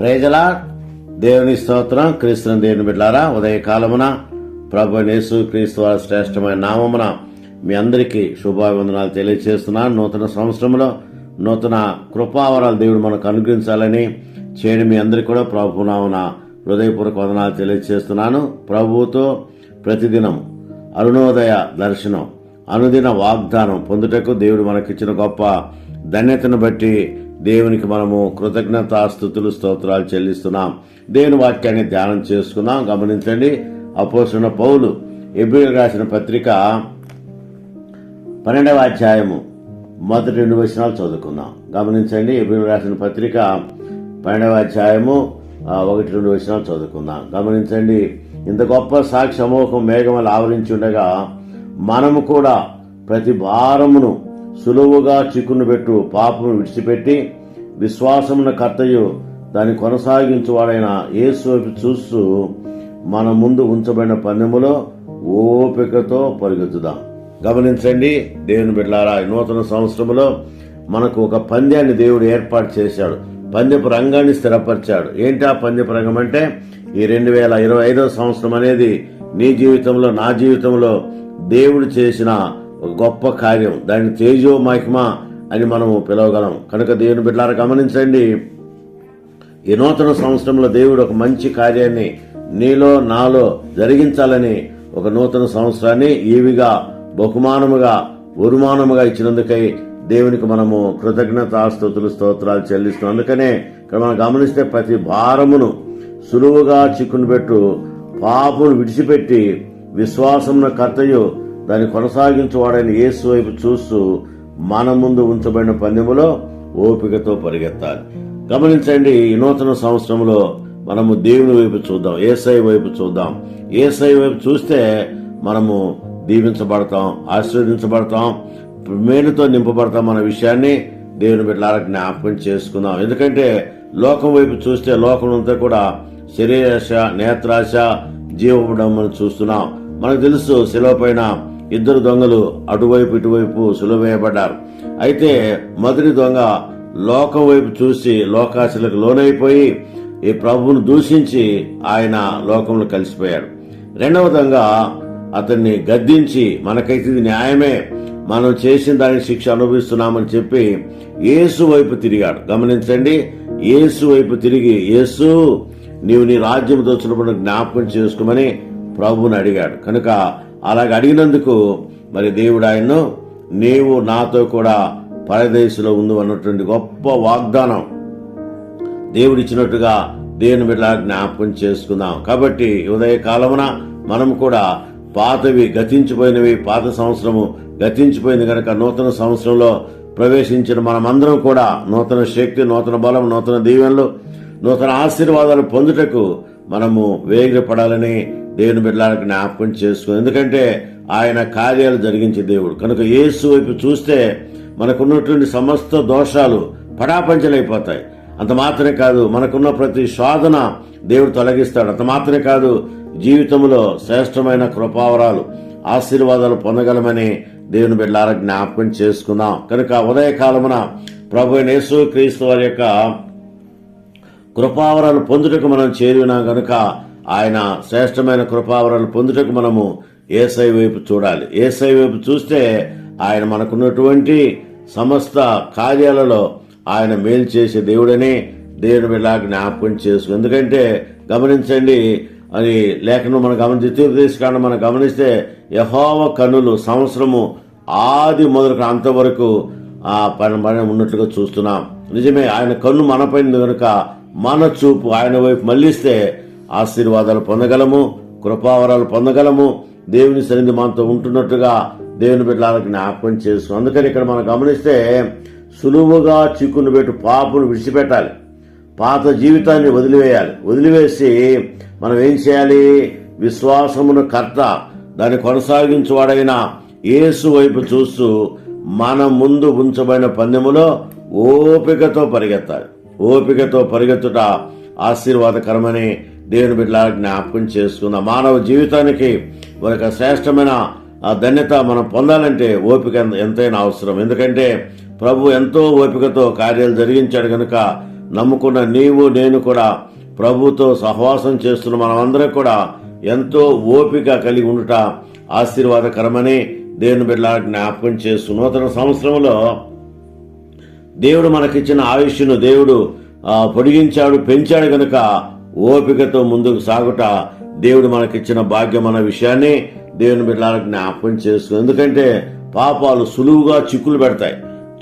ప్రేజలా దేవుని స్తోత్రం క్రీస్తుని దేవుని బిడ్డారా ఉదయకాలమున ప్రభు నేసు క్రీస్తు వారి శ్రేష్టమైన నామమున మీ అందరికీ శుభాభివందనాలు తెలియజేస్తున్నాను నూతన సంవత్సరంలో నూతన కృపావరాలు దేవుడు మనకు అనుగ్రహించాలని చేయడం మీ అందరికీ కూడా ప్రభు నామన హృదయపూర్వక వందనాలు తెలియజేస్తున్నాను ప్రభువుతో ప్రతిదినం అరుణోదయ దర్శనం అనుదిన వాగ్దానం పొందుటకు దేవుడు మనకిచ్చిన గొప్ప ధన్యతను బట్టి దేవునికి మనము కృతజ్ఞతాస్థుతులు స్తోత్రాలు చెల్లిస్తున్నాం. దేవుని వాక్యాన్ని ధ్యానం చేసుకున్నాం. గమనించండి అపోసిన పౌలు ఎబ్రిల్ రాసిన పత్రిక పన్నెండవ అధ్యాయము మొదటి రెండు వచనాలు చదువుకుందాం. గమనించండి ఎబ్రిల్ రాసిన పత్రిక పన్నెండవ అధ్యాయము ఒకటి రెండు వచనాలు చదువుకుందాం. గమనించండి ఇంత గొప్ప సాక్షి సమూహం మేఘములు ఆవరించి ఉండగా మనము కూడా ప్రతి భారమును సులువుగా చిక్కును పెట్టు పాపను విడిచిపెట్టి విశ్వాసమున కర్తయు దాన్ని కొనసాగించువాడైన యేసు చూస్తూ మన ముందు ఉంచబడిన పందెములో ఓపికతో పరిగెత్తుదాం. గమనించండి దేవుని బిడ్డలారా నూతన సంవత్సరంలో మనకు ఒక పంద్యాన్ని దేవుడు ఏర్పాటు చేశాడు. పందెపు రంగాన్ని స్థిరపరిచాడు. ఏంటి ఆ పందెపు రంగం అంటే? ఈ రెండు వేల ఇరవై ఐదవ సంవత్సరం అనేది నీ జీవితంలో నా జీవితంలో దేవుడు చేసిన ఒక గొప్ప కార్యం. దాన్ని తేజో మహిమ అని మనము పిలవగలం. కనుక దేవుని బిడ్డలారా గమనించండి. ఈ నూతన సంవత్సరంలో దేవుడు ఒక మంచి కార్యాన్ని నీలో నాలో జరిగించాలని ఒక నూతన సంవత్సరాన్ని ఈవిగా బహుమానముగా ఉరుమానముగా ఇచ్చినందుకై దేవునికి మనము కృతజ్ఞత కృతజ్ఞతాస్తుతులు స్తోత్రాలు చెల్లిస్తున్నాం. అందుకనే ఇక్కడ మనం గమనిస్తే ప్రతి భారమును సులువుగా చిక్కును పెట్టు పాపును విడిచిపెట్టి విశ్వాసమున కర్తయు దాన్ని కొనసాగించువాడని యేసు వైపు చూస్తూ మన ముందు ఉంచబడిన పందెములో ఓపికతో పరిగెత్తాలి. గమనించండి ఈ నూతన సంవత్సరంలో మనము దేవుని వైపు చూద్దాం ఏసై వైపు చూద్దాం. ఏసై వైపు చూస్తే మనము దీవించబడతాం ఆశీర్వదించబడతాం మేలుతో నింపబడతాం మన విషయాన్ని దేవుని బిడ్డలారా జ్ఞాపకం చేసుకుందాం. ఎందుకంటే లోకం వైపు చూస్తే లోకం అంతా కూడా శరీరాశ నేత్రాశ జీవడమ్మను చూస్తున్నాం. మనకు తెలుసు శిలువ పైన ఇద్దరు దొంగలు అటువైపు ఇటువైపు సులువేయబడ్డారు. అయితే మొదటి దొంగ లోకం వైపు చూసి లోకాశలకు లోనైపోయి ఈ ప్రభువును దూషించి ఆయన లోకంలో కలిసిపోయాడు. రెండవ దొంగ అతన్ని గద్దించి మనకైతే ఇది న్యాయమే. మనం చేసిన దానికి శిక్ష అనుభవిస్తున్నామని చెప్పి యేసు వైపు తిరిగాడు. గమనించండి యేసు వైపు తిరిగి యేసు నీవు నీ రాజ్యం దోచినప్పుడు జ్ఞాపకం చేసుకోమని ప్రభువుని అడిగాడు. కనుక అలాగ అడిగినందుకు మరి దేవుడు ఆయన్ను నీవు నాతో కూడా పరదేశంలో ఉంది అన్నటువంటి గొప్ప వాగ్దానం దేవుడిచ్చినట్టుగా దేవుని బిడ్డ జ్ఞాపకం చేసుకుందాం. కాబట్టి ఉదయ కాలమున మనం కూడా పాతవి గతించిపోయినవి పాత సంవత్సరము గతించిపోయింది కనుక నూతన సంవత్సరంలో ప్రవేశించిన మనమందరం కూడా నూతన శక్తి నూతన బలం నూతన దీవెనలు నూతన ఆశీర్వాదాలు పొందుటకు మనము వేగిరపడాలని దేవుని బిడ్డలకు జ్ఞాపకం చేసుకుని ఎందుకంటే ఆయన కార్యాలు జరిగించే దేవుడు. కనుక యేసు వైపు చూస్తే మనకున్నటువంటి సమస్త దోషాలు పటాపంచలైపోతాయి. అంత మాత్రమే కాదు మనకున్న ప్రతి శోధన దేవుడు తొలగిస్తాడు. అంత మాత్రమే కాదు జీవితంలో శ్రేష్టమైన కృపావరాలు ఆశీర్వాదాలు పొందగలమని దేవుని బిడ్డలారా జ్ఞాపకం చేసుకుందాం. కనుక ఉదయకాలమున ప్రభు యేసు క్రీస్తు వారి యొక్క కృపావరాలు పొందుటకు మనం చేరినాం. కనుక ఆయన శ్రేష్టమైన కృపావరాలు పొందుటకు మనము ఏసై వైపు చూడాలి. ఏసై వైపు చూస్తే ఆయన మనకున్నటువంటి సమస్త కార్యాలలో ఆయన మేలు చేసే దేవుడని దేవుని ఇలా జ్ఞాపకం చేసు ఎందుకంటే గమనించండి అది లేఖను మనం గమని ద్వితీయోపదేశకాండం మనం గమనిస్తే యహోవ కన్నులు సంవత్సరము ఆది మొదలుకు అంతవరకు ఆ పని పని ఉన్నట్లుగా చూస్తున్నాం. నిజమే ఆయన కన్ను మనపైన కనుక మన చూపు ఆయన వైపు మళ్ళిస్తే ఆశీర్వాదాలు పొందగలము కృపావరాలు పొందగలము. దేవుని సన్నిధి మనతో ఉంటున్నట్టుగా దేవుని బిడ్డలకు జ్ఞాపకం చేసుకో. అందుకని ఇక్కడ మనం గమనిస్తే సులువుగా చిక్కును పెట్టు పాపును విడిచిపెట్టాలి. పాత జీవితాన్ని వదిలివేయాలి. వదిలివేసి మనం ఏం చేయాలి? విశ్వాసమును కర్త దాన్ని కొనసాగించువాడైన యేసు వైపు చూస్తూ మన ముందు ఉంచబడిన పందెములో ఓపికతో పరిగెత్తాలి. ఓపికతో పరిగెత్తుట ఆశీర్వాదకరమని దేవుని బిడ్డలా జ్ఞాపకం చేసుకుందాం. మానవ జీవితానికి ఒక శ్రేష్టమైన ఆ ధన్యత మనం పొందాలంటే ఓపిక ఎంతైనా అవసరం. ఎందుకంటే ప్రభు ఎంతో ఓపికతో కార్యాలు జరిగించాడు కనుక నమ్ముకున్న నీవు నేను కూడా ప్రభుతో సహవాసం చేస్తున్న మనమందరం కూడా ఎంతో ఓపిక కలిగి ఉండుట ఆశీర్వాదకరమని దేవుని బిడ్డలా జ్ఞాపకం చేస్తూ నూతన సంవత్సరంలో దేవుడు మనకిచ్చిన ఆయుష్ను దేవుడు పొడిగించాడు పెంచాడు గనుక ఓపికతో ముందుకు సాగుట దేవుడు మనకిచ్చిన భాగ్యం అన్న విషయాన్ని దేవుని బిడ్డలకు జ్ఞాపకం చేస్తుంది ఎందుకంటే పాపాలు సులువుగా చిక్కులు పెడతాయి.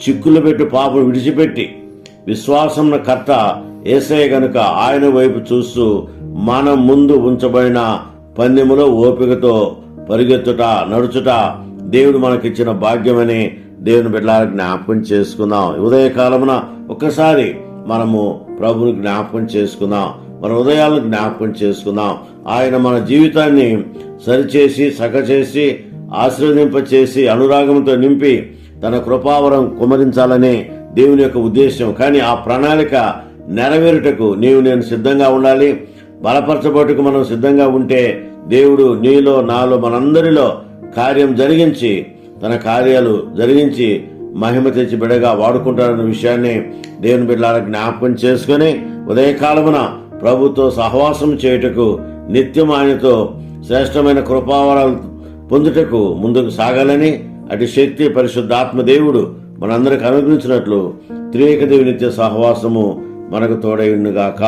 చిక్కులు పెట్టి పాపం విడిచిపెట్టి విశ్వాసం కర్త ఏసయ్య గనుక ఆయన వైపు చూస్తూ మన ముందు ఉంచబడిన పందెములో ఓపికతో పరిగెత్తుట నడుచుట దేవుడు మనకిచ్చిన భాగ్యమని దేవుని బిడ్డలకు జ్ఞాపకం చేసుకుందాం. ఉదయకాలమున ఒక్కసారి మనము ప్రభుని జ్ఞాపకం చేసుకుందాం. మన హృదయాలను జ్ఞాపకం చేసుకుందాం. ఆయన మన జీవితాన్ని సరిచేసి సగచేసి ఆశీర్వదింపచేసి అనురాగంతో నింపి తన కృపావరం కుమరించాలనే దేవుని యొక్క ఉద్దేశం. కానీ ఆ ప్రణాళిక నెరవేరుటకు నీవు నేను సిద్ధంగా ఉండాలి. బలపరచబట్టుకు మనం సిద్ధంగా ఉంటే దేవుడు నీలో నాలో మనందరిలో కార్యం జరిగించి తన కార్యాలు జరిగించి మహిమ తెచ్చి బిడగా వాడుకుంటారన్న విషయాన్ని దేవుని బిడ్డల జ్ఞాపకం చేసుకుని ఉదయకాలమున ప్రభుతో సహవాసం చేయుటకు నిత్యం ఆయనతో శ్రేష్టమైన కృపావరాలు పొందుటకు ముందుకు సాగాలని అటు శక్తి పరిశుద్ధాత్మ దేవుడు మనందరికి అనుగ్రహించినట్లు త్రియేక దేవి నిత్య సహవాసము మనకు తోడైండుగాక